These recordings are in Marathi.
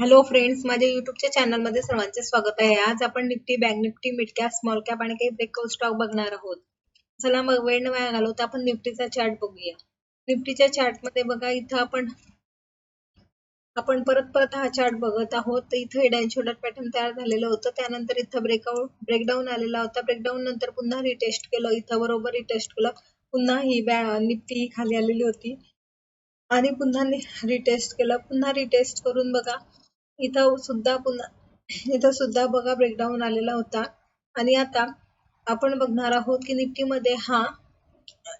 हॅलो फ्रेंड्स माझ्या युट्यूबच्या चॅनलमध्ये सर्वांचे स्वागत आहे. आज आपण Nifty bank Nifty mid cap small cap आणि काही ब्रेकआउट स्टॉक बघणार आहोत. चला मग वेळ न वाया घालवता आपण निफ्टीचा चार्ट बघूया. निफ्टीच्या चार्टमध्ये बघा इथं आपण आपण परत परत हा चार्ट बघत आहोत. इथं हेड अँड शोल्डर पॅटर्न तयार झालेलं होतं. त्यानंतर इथं ब्रेकआउट ब्रेकडाऊन आलेला होता. ब्रेकडाऊन नंतर पुन्हा रिटेस्ट केलं. इथं बरोबर रिटेस्ट केलं. पुन्हा ही बॅ निफ्टी खाली आलेली होती. आणि पुन्हा रिटेस्ट केलं. पुन्हा रिटेस्ट करून बघा. इथं सुद्धा पुन्हा इथं सुद्धा बघा ब्रेकडाऊन आलेला होता. आणि आता आपण बघणार आहोत की निफ्टीमध्ये हा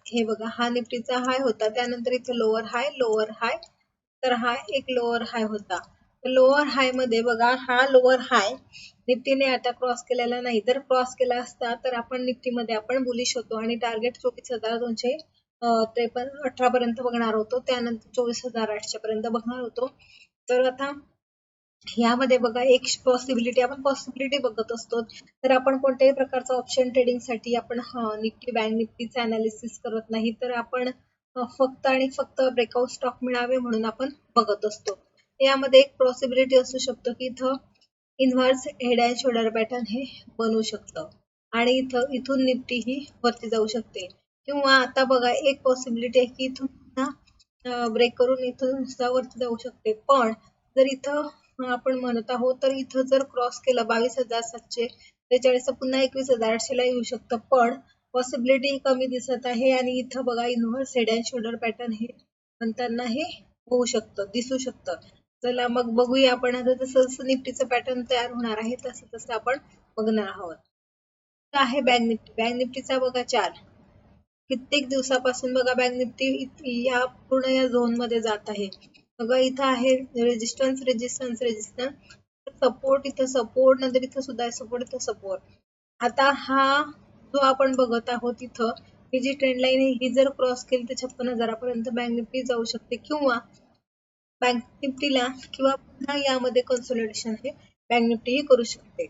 हे बघा हा निफ्टीचा हाय होता. त्यानंतर इथं लोअर हाय लोअर हाय तर हा एक लोअर हाय होता. लोअर हायमध्ये बघा हा लोअर हाय निफ्टीने आता क्रॉस केलेला नाही. जर क्रॉस केला असता तर आपण निफ्टीमध्ये आपण बुलिश होतो. आणि टार्गेट चोवीस हजार दोनशे त्रेपन्न अठरा पर्यंत बघणार होतो. त्यानंतर चोवीस हजार आठशे पर्यंत बघणार होतो. तर आता यामध्ये बघा एक पॉसिबिलिटी आपण पॉसिबिलिटी बघत असतो. तर आपण कोणत्याही प्रकारचं ऑप्शन ट्रेडिंगसाठी आपण निफ्टी बँक निफ्टीचं अनालिसिस करत नाही. तर आपण फक्त आणि फक्त ब्रेकआउट स्टॉक मिळावे म्हणून आपण बघत असतो. यामध्ये एक पॉसिबिलिटी असू शकतो की इथं inverse head and shoulder pattern हे बनवू शकतं. आणि इथं इथून निफ्टी ही वरती जाऊ शकते. किंवा आता बघा एक पॉसिबिलिटी आहे की इथून ब्रेक करून इथून वरती जाऊ शकते. पण जर इथं आपण म्हणत आहोत. तर इथं जर क्रॉस केलं बावीस हजार सातशे त्रेचाळीस पुन्हा एकवीस हजार आठशेला येऊ शकतं. पण पॉसिबिलिटी कमी दिसत आहे आणि इथं बघा inverse head and shoulder pattern हे म्हणताना हे होऊ शकतं दिसू शकतं. चला मग बघूया आपण. आता जसं जसं निफ्टीचं पॅटर्न तयार होणार आहे तसं तसं आपण बघणार आहोत. आहे बँक निफ्टी बँक निफ्टीचा बघा चार कित्येक दिवसापासून बघा बँक निफ्टी या पूर्ण या झोनमध्ये जात आहे. बघा इथं आहे रेजिस्टन्स रेजिस्टन्स रेजिस्टन्स सपोर्ट इथं सपोर्ट नंतर इथं सुद्धा आहे सपोर्ट इथं सपोर्ट आता हा जो आपण बघत आहोत इथं ही जी ट्रेंड लाईन आहे ही जर क्रॉस केली तर छप्पन हजारापर्यंत बँक निफ्टी जाऊ शकते. किंवा बँक निफ्टीला किंवा पुन्हा यामध्ये कन्सोलिडेशन हे बँक निफ्टी ही करू शकते.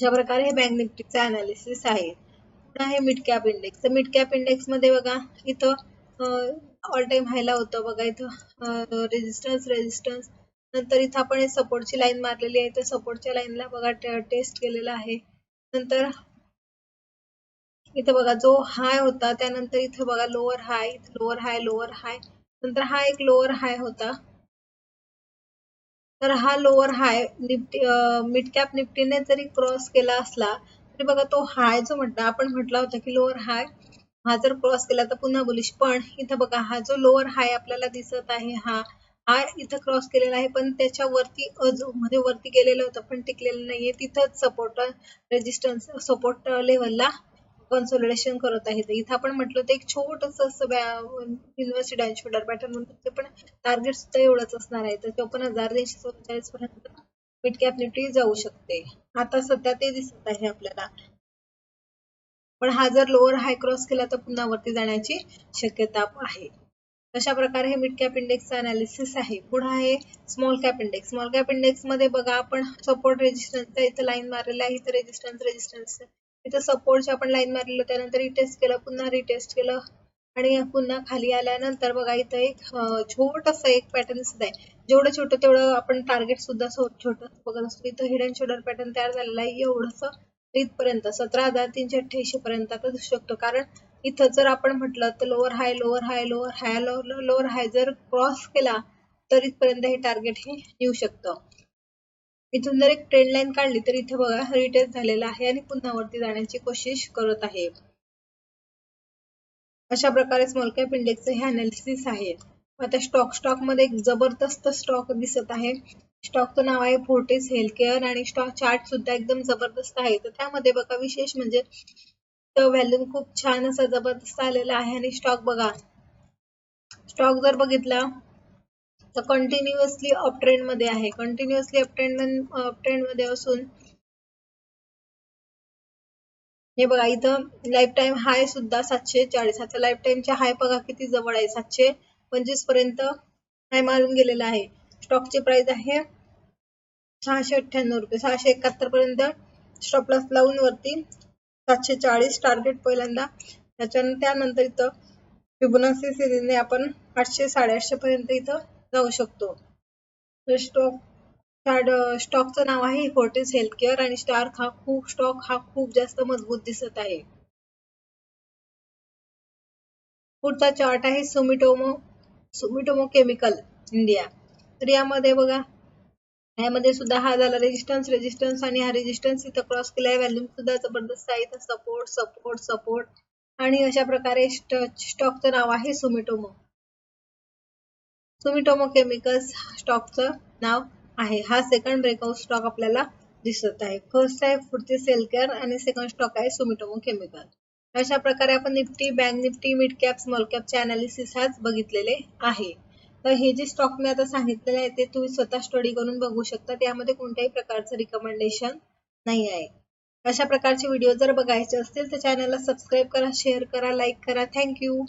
अशा प्रकारे हे बँक निफ्टीचं अनालिसिस आहे. पुन्हा हे मिड कॅप इंडेक्स तर मिड कॅप इंडेक्समध्ये बघा इथं ऑल टाइम हायला होतं बघा इथं. रेजिस्टन्स रेजिस्टन्स नंतर इथं आपण सपोर्टची लाईन मारलेली आहे. तर सपोर्टच्या लाईनला बघा टेस्ट केलेला आहे. नंतर इथं बघा जो हाय होता त्यानंतर इथं बघा lower high lower high lower high नंतर हा एक लोअर हाय होता. तर हा lower high Nifty mid cap निफ्टीने जरी क्रॉस केला असला तरी बघा तो हाय जो म्हटला आपण म्हटला होता की लोअर हाय हा जर क्रॉस केला तर पुन्हा बुलिश पण इथं बघा हा जो लोअर हाय आपल्याला दिसत आहे हा हा इथं क्रॉस केलेला आहे पण त्याच्या वरती मध्ये वरती गेलेलं होतं पण टिकलेलं नाहीये. तिथंच सपोर्ट रेजिस्टन्स सपोर्ट लेवलला कन्सोलिडेशन करत आहे. इथं आपण म्हटलं तर एक छोटस युनिव्हर्सिटी अँड शोल्डर पॅटर्न म्हणतो ते पण टार्गेट सुद्धा एवढंच असणार आहे. तर चोपन्न हजार तीनशे चौवेचाळीस पर्यंत मिड निफ्टी जाऊ शकते. आता सध्या ते दिसत आहे आपल्याला. पण हा जर लोअर हाय क्रॉस केला तर पुन्हा वरती जाण्याची शक्यता आहे. अशा प्रकारे हे मिड कॅप इंडेक्सचं अनालिसिस आहे. पुढे आहे small cap index small cap इंडेक्समध्ये बघा आपण सपोर्ट रेजिस्टन्सचा इथं लाईन मारलेला आहे. इथं रेजिस्टन्स रेजिस्टन्स इथं सपोर्टचे आपण लाईन मारलेलं त्यानंतर रिटेस्ट केलं पुन्हा रिटेस्ट केलं. आणि पुन्हा खाली आल्यानंतर बघा इथं एक छोटस एक पॅटर्न दिसत आहे. जेवढं छोटं तेवढं आपण टार्गेट सुद्धा छोटं बघत असतो. इथं हिडन शोल्डर पॅटर्न तयार झालेला आहे. एवढंसं इथपर्यंत सतरा हजार तीनशे अठ्ठ्याऐंशी पर्यंत आता दिसू शकतो. कारण इथं जर आपण म्हटलं तर lower high lower high lower high lower high जर क्रॉस केला तर इथपर्यंत हे टार्गेट हे येऊ शकतं. इथून जर एक ट्रेंड लाईन काढली तर इथे बघा रिटेस्ट झालेला आहे आणि पुन्हा वरती जाण्याची कोशिश करत आहे. अशा प्रकारे स्मॉल कॅप इंडेक्सचं हे अनालिसिस आहे. आता स्टॉक स्टॉकमध्ये एक जबरदस्त स्टॉक दिसत आहे. स्टॉकचं नाव आहे फोर्टिस हेल्थकेअर आणि स्टॉक चार्ट सुद्धा एकदम जबरदस्त आहे. तर त्यामध्ये बघा विशेष म्हणजे व्हॅल्यूम खूप छान असा जबरदस्त आलेला आहे आणि स्टॉक बघा. स्टॉक जर बघितला तर कंटिन्युअसली अप ट्रेंडमध्ये आहे. कंटिन्युअसली अप ट्रेंड अप ट्रेंडमध्ये असून हे बघा इथं लाईफ टाइम हाय सुद्धा सातशे चाळीस. आता लाईफ टाइमच्या हाय बघा किती जवळ आहे सातशे पंचवीसपर्यंत नाही मारून गेलेला आहे. स्टॉकची प्राइस आहे सहाशे अठ्ठ्याण्णव रुपये. सहाशे एकाहत्तर पर्यंत स्टॉप लॉस लावून वरती सातशे चाळीस टार्गेट पहिल्यांदा. त्याच्यानंतर त्यानंतर इथं फिबोनाची सिरीजने आपण आठशे साडेआठशे पर्यंत इथं जाऊ शकतो. स्टॉक चार्ट स्टॉकचं नाव आहे फोर्टिस हेल्थ केअर आणि स्टार हा खूप स्टॉक हा खूप जास्त मजबूत दिसत आहे. पुढचा चार्ट आहे सुमिटोमो सुमिटोमो केमिकल इंडिया. तर यामध्ये बघा यामध्ये सुद्धा हा झाला रेजिस्टन्स रेजिस्टन्स आणि हा रेजिस्टन्स इथं क्रॉस केलाय. व्हॅल्यूम सुद्धा जबरदस्त आहे. इथं सपोर्ट सपोर्ट सपोर्ट आणि अशा प्रकारे स्टॉकचं नाव आहे सुमिटोमो. सुमिटोमो केमिकल्स स्टॉकचं नाव आहे. हा सेकंड ब्रेकआउट स्टॉक आपल्याला दिसत आहे. फर्स्ट आहे पुढचे सेल केअर आणि सेकंड स्टॉक आहे सुमिटोमो केमिकल अशा प्रकारे आपण Nifty bank Nifty mid cap small कॅपचे analysis आज बघितलेले आहे. तर हे जे स्टॉक मी आता सांगितलेले आहे ते तुम्ही स्वतः स्टडी करून बघू शकता. त्यामध्ये कोणत्याही प्रकारचं रिकमेंडेशन नाही आहे. अशा प्रकारचे व्हिडिओ जर बघायचे असतील तर चॅनलला सबस्क्राईब करा शेअर करा लाईक करा. थँक्यू